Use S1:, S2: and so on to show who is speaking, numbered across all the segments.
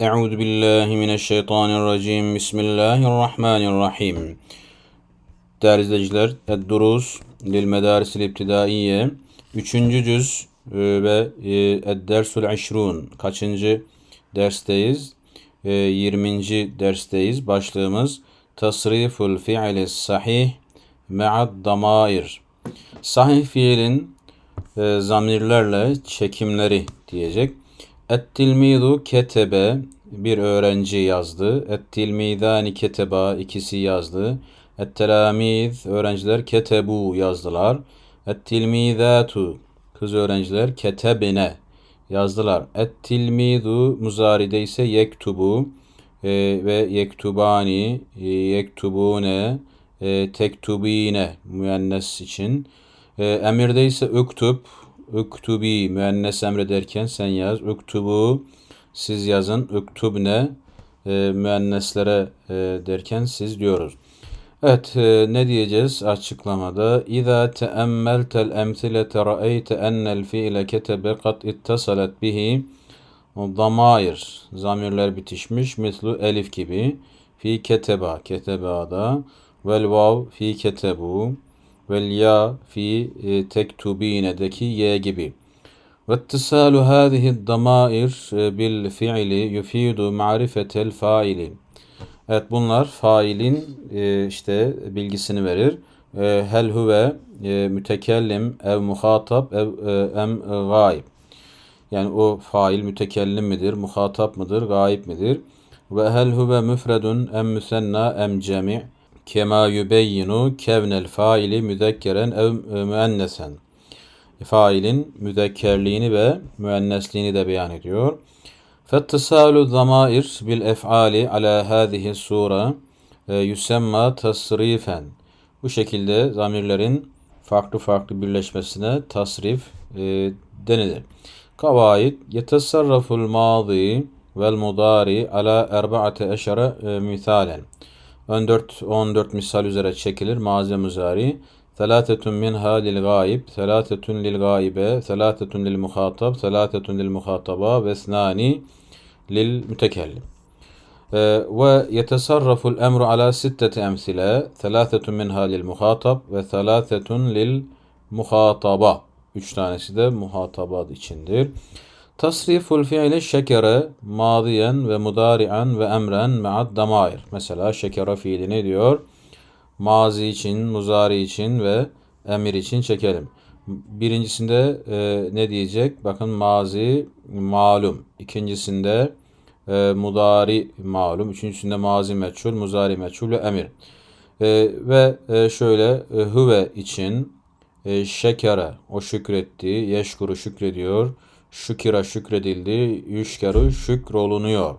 S1: Euzu billahi mineşşeytanirracim. Bismillahirrahmanirrahim. Değerli izleyiciler, Ed-Durus lil Medarisil İbtidaiye 3. cüz e, ve e, Ed-Dersul İşrun kaçıncı dersteyiz? 20. E, dersteyiz. Başlığımız Tasriful fi'li sahih me'ad damair. Sahih fiilin zamirlerle çekimleri diyecek. Et-tilmidu ketebe bir öğrenci yazdı. Et-tilmidani keteba ikisi yazdı. Et-telamiz öğrenciler ketebu yazdılar. Et-tilmidatu kız öğrenciler ketebine yazdılar. Et-tilmidu muzaride ise yektubu e, ve yektubani, e, yektubune, e, tektubine müennes için. E, emirde ise üktub Uktubi müennes emrederken sen yaz. Uktubu siz yazın. Uktubne e, müenneslere e, derken siz diyoruz. Evet e, ne diyeceğiz açıklamada? İza teemmeltel emsilete ra'eyte ennel fiile ketebe kat ittasalet bihi damair zamirler bitişmiş mislu elif gibi fi keteba ketebada vel vav fi ketebu vel ya fi e, tektubine'deki y gibi. Damair e, bil fiili yufidu ma'rifetel faili. Evet bunlar failin e, işte bilgisini verir. E, hel huve e, mütekellim ev muhatap ev e, em gaib. Yani o fail mütekellim midir, muhatap mıdır, gaib midir? Ve hel huve müfredun em müsenna em cemi' kema yubeyyinu kevnel faili müzekkeren ev müennesen. Failin müzekkerliğini ve müennesliğini de beyan ediyor. Fettisalu zamair bil ef'ali ala hadihi sura e, yusemma tasrifen. Bu şekilde zamirlerin farklı farklı birleşmesine tasrif e, denilir. Kavaid yetesarraful madi vel mudari ala erba'ate eşere e, misalen. 14 14 misal üzere çekilir mazi muzari. Selatetun minha lil gaib, selatetun lil gaibe, selatetun lil muhatab, selatetun lil muhataba ve snani lil mütekellim. Ve yetesarraful emru ala sitteti emsile, selatetun minha lil muhatab ve selatetun lil muhataba. Üç tanesi de muhatabat içindir. Tasriful fiili şekere madiyen ve mudari'an ve emren me'ad damair. Mesela şekere fiili ne diyor? Mazi için, muzari için ve emir için çekelim. Birincisinde e, ne diyecek? Bakın mazi malum. İkincisinde e, mudari malum. Üçüncüsünde mazi meçhul, muzari meçhul ve emir. E, ve e, şöyle e, huve için e, şekere o şükretti, yeşkuru şükrediyor şükira şükredildi, yüşkeru şükrolunuyor.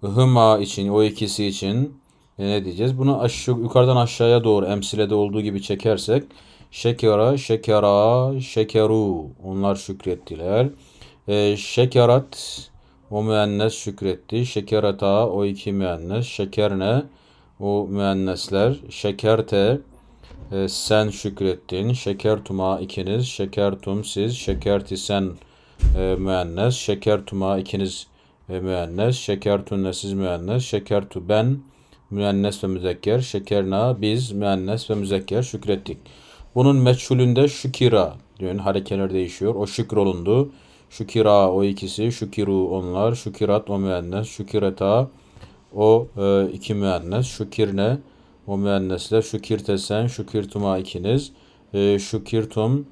S1: Hıma için, o ikisi için e, ne diyeceğiz? Bunu aşağı, yukarıdan aşağıya doğru emsilede olduğu gibi çekersek şekera, şekera, şekeru onlar şükrettiler. E, şekerat o müennes şükretti. Şekerata o iki müennes. Şekerne o müennesler. Şekerte e, sen şükrettin. Şekertuma ikiniz. Şekertum siz. Şekerti sen e, müennes, şekertuma ikiniz e, müennes, şekertunne siz müennes, şekertu ben müennes ve müzekker, şekerna biz müennes ve müzekker şükrettik. Bunun meçhulünde şükira diyor. Harekeler değişiyor. O şükrolundu. Şükira o ikisi, şükiru onlar, şükirat o müennes, şükireta o e, iki müennes, şükirne o müennesler, şükirtesen, şükirtuma ikiniz, e, şükirtum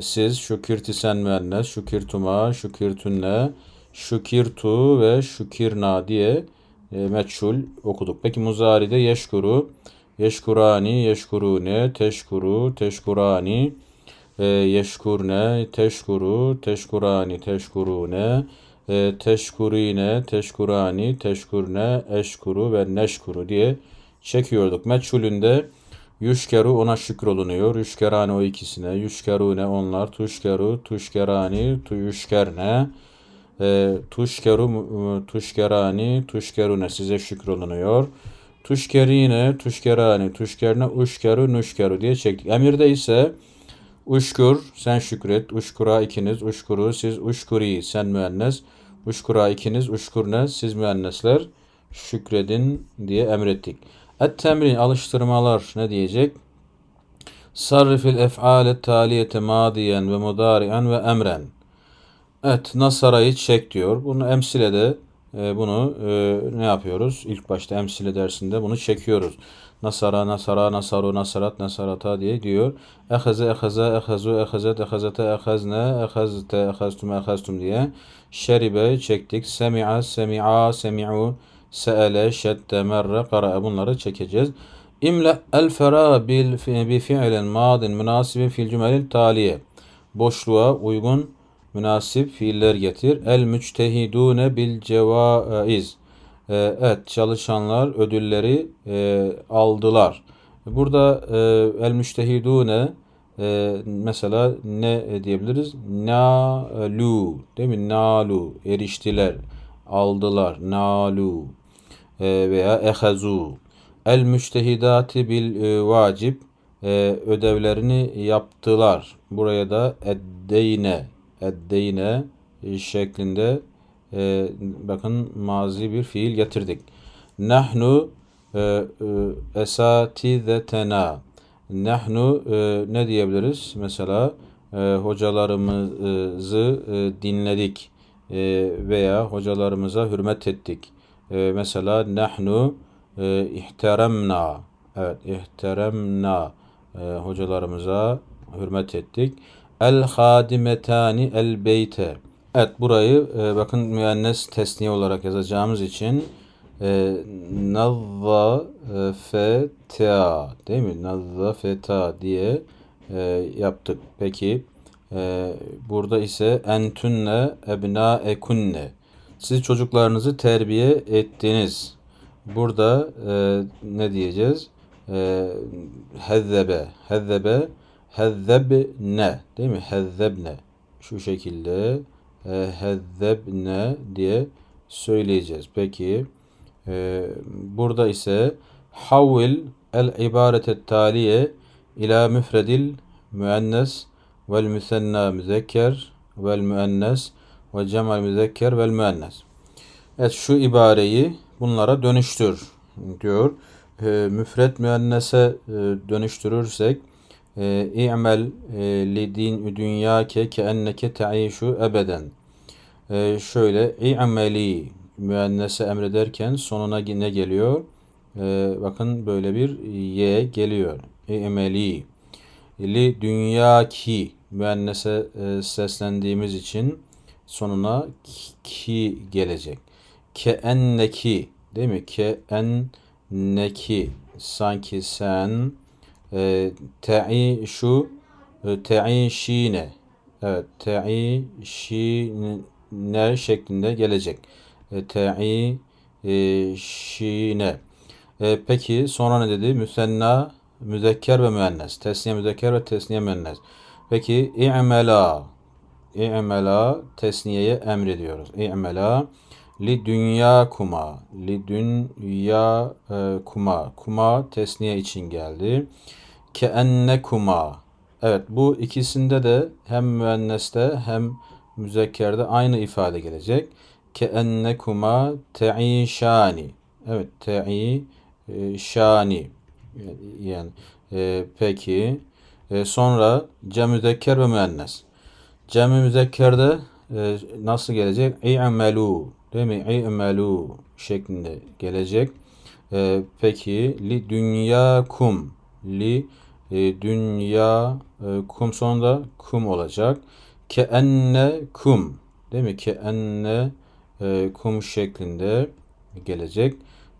S1: siz şükürti sen müennes, şükürtuma, şükürtünne, şükirtu ve şükirna diye e, meçhul okuduk. Peki muzari'de yeşkuru, yeşkurani, yeşkurune, teşkuru, teşkurani, e, yeşkurne, teşkuru, teşkurani, teşkurune, e, teşkurine, teşkurani, teşkurne, eşkuru ve neşkuru diye çekiyorduk. Meçhulünde Yüşkeru ona şükrolunuyor. Yüşkerane o ikisine. Yüşkerune onlar. Tuşkeru, tuşkerani, tuyüşkerne. E, tuşkeru, tuşkerani, tuşkerune size şükrolunuyor. Tuşkerine, tuşkerani, tuşkerne, uşkeru, nuşkeru diye çektik. Emirde ise uşkur, sen şükret. Uşkura ikiniz, uşkuru, siz uşkuri, sen müennes. Uşkura ikiniz, uşkurne siz müennesler şükredin diye emrettik. Et temrin alıştırmalar ne diyecek? Sarrifil ef'ale taliyete madiyen ve mudari'en ve emren. Evet, nasarayı çek diyor. Bunu emsilede e, bunu e, ne yapıyoruz? İlk başta emsile dersinde bunu çekiyoruz. Nasara, nasara, nasaru, nasarat, nasarata diye diyor. Ehaze, ehaze, ehazu, ehazet, ehazete, ehazne, ehazte, ehaztum, ehaztum diye. Şeribe çektik. Semi'a, semi'a, semi'u, se'ele, şedde, merre, kara'a bunları çekeceğiz. İmle el fera bil bi fi'len madin münasibin fil cümelil taliye. Boşluğa uygun münasip fiiller getir. El müçtehidune bil cevaiz. Ee, evet çalışanlar ödülleri e, aldılar. Burada e, el müçtehidune e, mesela ne diyebiliriz? Nalu değil mi? Nalu eriştiler, aldılar. Nalu veya ehazu. El müçtehidati bil e, vacib e, ödevlerini yaptılar. Buraya da eddeyne eddeyne şeklinde e, bakın mazi bir fiil getirdik. Nahnu e, e, esatizetena Nahnu e, ne diyebiliriz? Mesela e, hocalarımızı e, dinledik e, veya hocalarımıza hürmet ettik. E, mesela nahnu e, ihteremna evet ihteremna e, hocalarımıza hürmet ettik. El hadimetani el beyte. Evet burayı e, bakın müennes tesniye olarak yazacağımız için e, nazzafeta değil mi? Nazzafeta diye e, yaptık. Peki e, burada ise entünne ebna ekunne. Siz çocuklarınızı terbiye ettiniz. Burada e, ne diyeceğiz? E, hezzebe. Hezzebe hezzebne değil mi? Hezzebne. Şu şekilde e, hezzebne diye söyleyeceğiz. Peki e, burada ise havvil el ibaretet taliye ila müfredil müennes vel müsenna müzekker vel müennes ve cemal müzekker vel müennes. Evet şu ibareyi bunlara dönüştür diyor. E, müfret müennese e, dönüştürürsek e, i'mel e, li din dünyake ke enneke te'işu ebeden. E, şöyle i'meli müennese emrederken sonuna ne geliyor? E, bakın böyle bir ye geliyor. İ'meli li dünyaki müennese e, seslendiğimiz için sonuna ki gelecek. Ke enneki değil mi? Ke enneki sanki sen e, te'işu e, te'işine evet te'işine şeklinde gelecek. E, te'işine e, peki sonra ne dedi? Müsenna müzekker ve müennes. Tesniye müzekker ve tesniye müennes. Peki i'mela i'mela tesniyeye emrediyoruz. İ'mela li dünya kuma li dünya e, kuma. Kuma tesniye için geldi. Ke enne kuma evet bu ikisinde de hem müenneste hem müzekkerde aynı ifade gelecek. Ke enne kuma te'işani evet te'işani yani e, peki. E, sonra cem müzekker ve müennes cem müzekkerde e, nasıl gelecek i'melu Değil mi? İ'melû şeklinde gelecek. Ee, peki li dünya kum li e, dünya e, kum sonunda kum olacak. Ke enne kum değil mi? Ke enne e, kum şeklinde gelecek.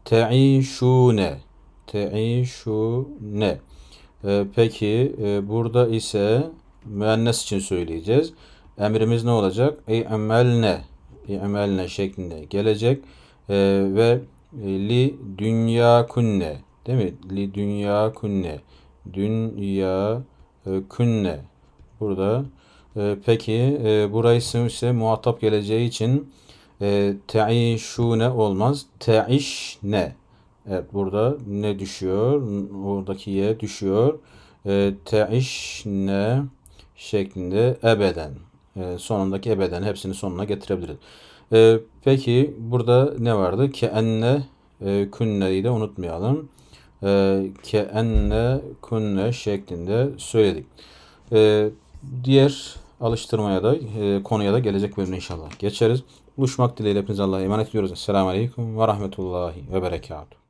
S1: Te'işune te'işune e, peki e, burada ise müennes için söyleyeceğiz. Emrimiz ne olacak? Ey emelne emelne şeklinde gelecek e, ve li dünya kunne değil mi? Li dünya kunne dünya e, kunne burada e, peki e, burası ise muhatap geleceği için e, te'işune olmaz. Te'iş ne? Evet burada ne düşüyor? Oradaki ye düşüyor. E, te'iş ne şeklinde ebeden e, sonundaki ebeden hepsini sonuna getirebiliriz. Ee, peki burada ne vardı? Ke enne e, künneyi de unutmayalım. Ee, ke enne kunne şeklinde söyledik. Ee, diğer alıştırmaya da e, konuya da gelecek bölümde inşallah geçeriz. Buluşmak dileğiyle hepinize Allah'a emanet ediyoruz. Esselamu Aleyküm ve Rahmetullahi ve Berekatuhu.